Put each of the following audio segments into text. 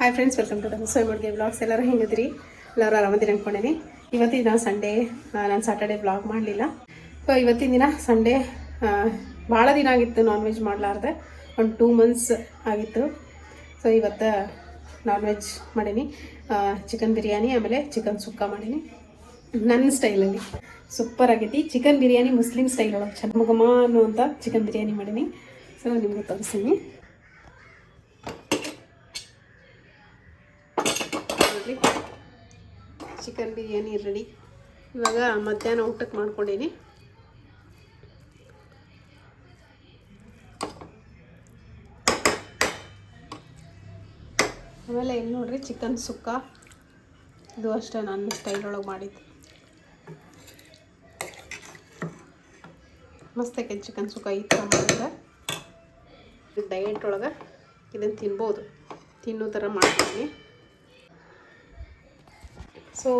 Hi friends welcome to ಸೋಯ್ ಮಡ್ಗೆ vlogs ಎಲ್ಲರೂ ಹೆಂಗಿದ್ರಿ ಎಲ್ಲರೂ ಆರಾಮದಿರಿ ಅಂದ್ಕೊಂಡೇನೆ ಇವತ್ತಿನ ಸಂಡೇ ನಾನು ಸಾಟರ್ಡೆ ಬ್ಲಾಗ್ ಮಾಡಲಿಲ್ಲ. ಸೊ ಇವತ್ತಿನ ದಿನ ಸಂಡೇ ಭಾಳ ದಿನ ಆಗಿತ್ತು ನಾನ್ ವೆಜ್ ಮಾಡಲಾರ್ದೆ. ಒಂದು ಟೂ ಮಂತ್ಸ್ ಆಗಿತ್ತು. ಸೊ ಇವತ್ತು ನಾನ್ ವೆಜ್ ಮಾಡೀನಿ ಚಿಕನ್ ಬಿರಿಯಾನಿ, ಆಮೇಲೆ ಚಿಕನ್ ಸುಕ್ಕ ಮಾಡೀನಿ. ನನ್ನ ಸ್ಟೈಲಲ್ಲಿ ಸೂಪರ್ ಆಗೈತಿ. ಚಿಕನ್ ಬಿರಿಯಾನಿ ಮುಸ್ಲಿಮ್ ಸ್ಟೈಲ್ ಒಳಗೆ. ಚನ್ಮಗಮ ಅನ್ನುವಂಥ ಚಿಕನ್ ಬಿರಿಯಾನಿ ಮಾಡೀನಿ. ಸೊ ನಿಮಗೆ ತೋರಿಸ್ತೀನಿ. ಚಿಕನ್ ಬಿರಿಯಾನಿ ರೆಡಿ ಇವಾಗ ಮಧ್ಯಾಹ್ನ ಊಟಕ್ಕೆ ಮಾಡ್ಕೊಂಡೀನಿ. ಆಮೇಲೆ ಇಲ್ಲಿ ನೋಡ್ರಿ ಚಿಕನ್ ಸುಕ್ಕ. ಇದು ಅಷ್ಟೇ ನನ್ನ ಸ್ಟೈಲ್ ಒಳಗೆ ಮಾಡಿದ್ದು. ಮಸ್ತಾಕೆ ಚಿಕನ್ ಸುಕ್ಕ ಈ ಥರ ಮಾಡಿದ್ರೆ. ಡಯಟ್ ಒಳಗೆ ಇದನ್ನು ತಿನ್ಬೋದು. ತಿನ್ನೋ ಥರ ಮಾಡ್ತೀನಿ. ಸೊ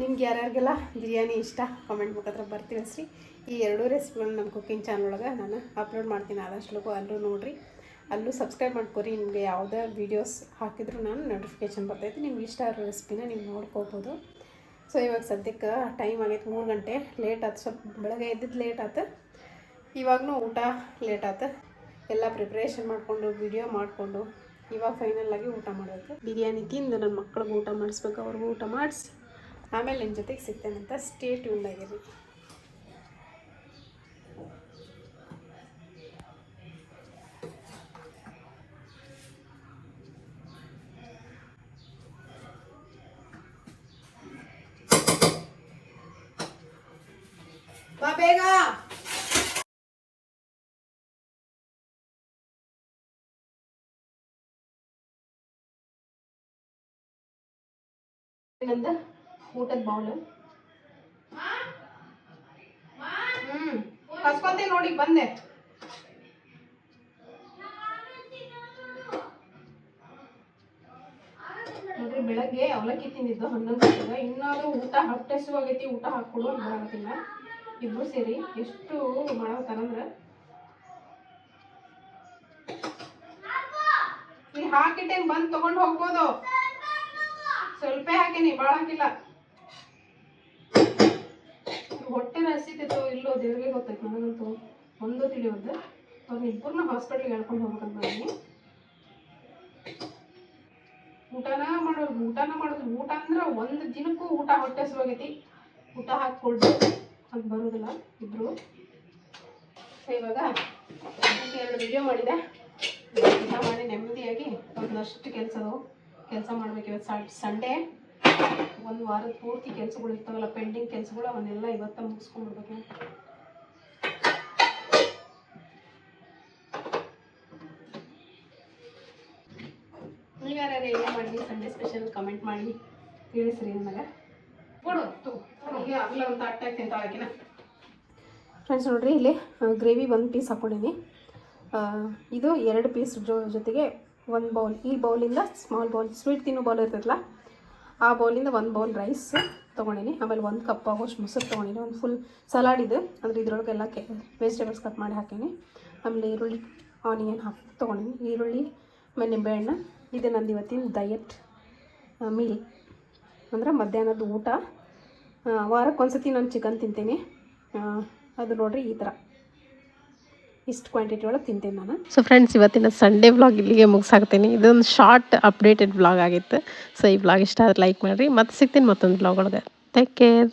ನಿಮ್ಗೆ ಯಾರ್ಯಾರಿಗೆಲ್ಲ ಬಿರಿಯಾನಿ ಇಷ್ಟ? ಕಾಮೆಂಟ್ ಮುಖಾಂತರ ಸರಿ ಈ ಎರಡೂ ರೆಸಿಪಿಗಳನ್ನ ನಮ್ಮ ಕುಕ್ಕಿಂಗ್ ಚಾನಲ್ ಒಳಗೆ ನಾನು ಅಪ್ಲೋಡ್ ಮಾಡ್ತೀನಿ. ಆದಷ್ಟು ಅಲ್ಲೂ ನೋಡಿರಿ. ಅಲ್ಲೂ ಸಬ್ಸ್ಕ್ರೈಬ್ ಮಾಡ್ಕೊರಿ. ನಿಮಗೆ ಯಾವುದೇ ವೀಡಿಯೋಸ್ ಹಾಕಿದ್ರು ನಾನು ನೋಟಿಫಿಕೇಷನ್ ಬರ್ತೈತಿ. ನಿಮ್ಗೆ ಇಷ್ಟ ಆಗಿರೋ ರೆಸಿಪಿನ ನೀವು ನೋಡ್ಕೋಬೋದು. ಸೊ ಇವಾಗ ಸದ್ಯಕ್ಕೆ ಟೈಮ್ ಆಗೈತೆ ಮೂರು ಗಂಟೆ. ಲೇಟ್ ಆಯ್ತು ಸ್ವಲ್ಪ ಬೆಳಗ್ಗೆ ಎದ್ದಿದ್ದು ಲೇಟ್ ಆಯ್ತು ಇವಾಗೂ ಊಟ ಲೇಟ್ ಆಯ್ತು ಎಲ್ಲ ಪ್ರಿಪ್ರೇಷನ್ ಮಾಡಿಕೊಂಡು ವಿಡಿಯೋ ಮಾಡಿಕೊಂಡು ಇವಾಗ ಫೈನಲ್ ಆಗಿ ಊಟ ಮಾಡಬೇಕು ಬಿರಿಯಾನಿ ತಿಂದು ನನ್ನ ಮಕ್ಳಿಗೆ ಊಟ ಮಾಡಿಸ್ಬೇಕು, ಅವ್ರಿಗೂ ಊಟ ಮಾಡಿಸಿ, ಆಮೇಲೆ ನಿಮ್ಮ ಜೊತೆಗೆ ಸಿಗ್ತೇನೆ ಅಂತ ಸ್ಟೇ ಟ್ಯೂನ್ ಆಗಿರಿ. ಬೇಗ. ನಂದು ಊಟದ ಬೌಲ್ ಹ್ಮ್ ಕಸ್ಕೊಂತೀನಿ ನೋಡಿ, ಬಂದೆ. ನೋಡ್ರಿ ಬೆಳಗ್ಗೆ ಅವಲಕ್ಕಿ ತಿಂದಿದ್ದು ಹನ್ನೊಂದು ಇನ್ನಾದ್ರೂ ಊಟ ಹೊಟ್ಟೆ ಹಸಿವಾಗೈತಿ ಊಟ ಹಾಕ್ಕೊಡು ಅಂತ ಇಬ್ರು ಸೇರಿ ಎಷ್ಟು ಮಾಡತ್ತಾರಂದ್ರ ನೀ ಹಾಕಿಟ್ಟೇನ್ ಬಂದ್ ತಗೊಂಡ್ ಹೋಗ್ಬೋದು. ಸ್ವಲ್ಪ ಹಾಕೇನಿ ಭಾಳ ಹಾಕಿಲ್ಲ ಹೊಟ್ಟೆ ಹಸಿತಿತ್ತು, ಇಲ್ಲೋ ದೇವ್ರಿಗೆ ಗೊತ್ತೈತೆ ನನಗಂತೂ. ಒಂದು ತಿಳಿಯೋದು ಅವ್ರನ್ನ ಇಬ್ಬರನ್ನ ಹಾಸ್ಪಿಟ್ಲಿಗೆ ಹೇಳ್ಕೊಂಡು ಹೋಗ್ಬೇಕಂತ ಮಾಡೀನಿ ಊಟನ ಮಾಡೋದು ಊಟನ ಮಾಡೋದು. ಊಟ ಅಂದ್ರೆ ಒಂದು ದಿನಕ್ಕೂ ಊಟ ಹೊಟ್ಟೆ ಹಸಿವಾಗೈತಿ. ಊಟ ಹಾಕ್ಕೊಳ್ದು, ಅದು ಬರೋದಿಲ್ಲ ಇಬ್ರು. ಸೊ ಇವಾಗ ಎರಡು ವಿಡಿಯೋ ಮಾಡಿದೆ. ಊಟ ಮಾಡಿ ನೆಮ್ಮದಿಯಾಗಿ ಒಂದಷ್ಟು ಕೆಲಸದವು ಕೆಲಸ ಮಾಡ್ಬೇಕು ಇವತ್ತು ಸಂಡೇ. ಒಂದು ವಾರದ ಪೂರ್ತಿ ಕೆಲಸಗಳು ಇರ್ತಾವಲ್ಲ ಪೆಂಡಿಂಗ್ ಕೆಲಸಗಳು ಅವನ್ನೆಲ್ಲ ಇವತ್ತ ಮುಗಿಸ್ಕೊಂಡ್ಬಿಡ್ಬೇಕು. ನೀವ್ಯಾರು ಏನೇ ಮಾಡಿ ಸಂಡೇ ಸ್ಪೆಷಲ್ ಕಮೆಂಟ್ ಮಾಡಿ. ತಿಳಿಸ್ರಿ ನನಗೆ ಕೊಡು ಈಗ ಆಗಲ್ಲ ಅಂತ ಅಟ್ಟಾಗಿ ತಿಂತಾಳಕಿನ ಫ್ರೆಂಡ್ಸ್ ನೋಡ್ರಿ ಇಲ್ಲಿ ಗ್ರೇವಿ ಒಂದು ಪೀಸ್ ಹಾಕೊಂಡಿನಿ. ಇದು ಎರಡು ಪೀಸ್ ಜೊತೆಗೆ ಒಂದು ಬೌಲ್. ಈ ಬೌಲಿಂದ ಸ್ಮಾಲ್ ಬೌಲ್ ಸ್ವೀಟ್ ತಿನ್ನೋ ಬೌಲ್ ಇರ್ತೈತಲ್ಲ ಆ ಬೌಲಿಂದ ಒಂದು ಬೌಲ್ ರೈಸ್ ತೊಗೊಂಡಿನಿ. ಆಮೇಲೆ ಒಂದು ಕಪ್ ಆಗೋಷ್ಟು ಮೊಸರು ತೊಗೊಂಡಿನಿ. ಒಂದು ಫುಲ್ ಸಲಾಡ್ ಇದೆ. ಅಂದರೆ ಇದ್ರೊಳಗೆಲ್ಲ ಕೆ ವೆಜಿಟೇಬಲ್ಸ್ ಕಟ್ ಮಾಡಿ ಹಾಕೀನಿ. ಆಮೇಲೆ ಈರುಳ್ಳಿ ಆನಿಯನ್ ಹಾಕಿ ತೊಗೊಂಡಿನಿ. ಈರುಳ್ಳಿ, ಆಮೇಲೆ ನಿಂಬೆಹಣ್ಣು ಇದೆ ನಂದು ಇವತ್ತಿನ ಡಯಟ್ ಮೀಲ್ ಅಂದ್ರೆ ಮಧ್ಯಾಹ್ನದ ಊಟ. ವಾರಕ್ಕೊಂದ್ಸತಿ ನಾನು ಚಿಕನ್ ತಿಂತೀನಿ. ಅದು ನೋಡಿರಿ ಈ ಥರ. ಇಷ್ಟು ಕ್ವಾಂಟಿಟಿ ಒಳಗೆ ತಿಂತೀನಿ ನಾನು. ಸೊ ಫ್ರೆಂಡ್ಸ್ ಇವತ್ತಿನ ಸಂಡೇ ವ್ಲಾಗ್ ಇಲ್ಲಿಗೆ ಮುಗಿಸಾಕ್ತೀನಿ ಇದೊಂದು ಶಾರ್ಟ್ ಅಪ್ಡೇಟೆಡ್ ವ್ಲಾಗ್ ಆಗಿತ್ತು. ಸೊ ಈ ವ್ಲಾಗ್ ಇಷ್ಟ ಆದ್ರೆ ಲೈಕ್ ಮಾಡಿರಿ. ಮತ್ತೆ ಸಿಗ್ತೀನಿ ಮತ್ತೊಂದು ವ್ಲಾಗ್ ಒಳಗೆ. Take care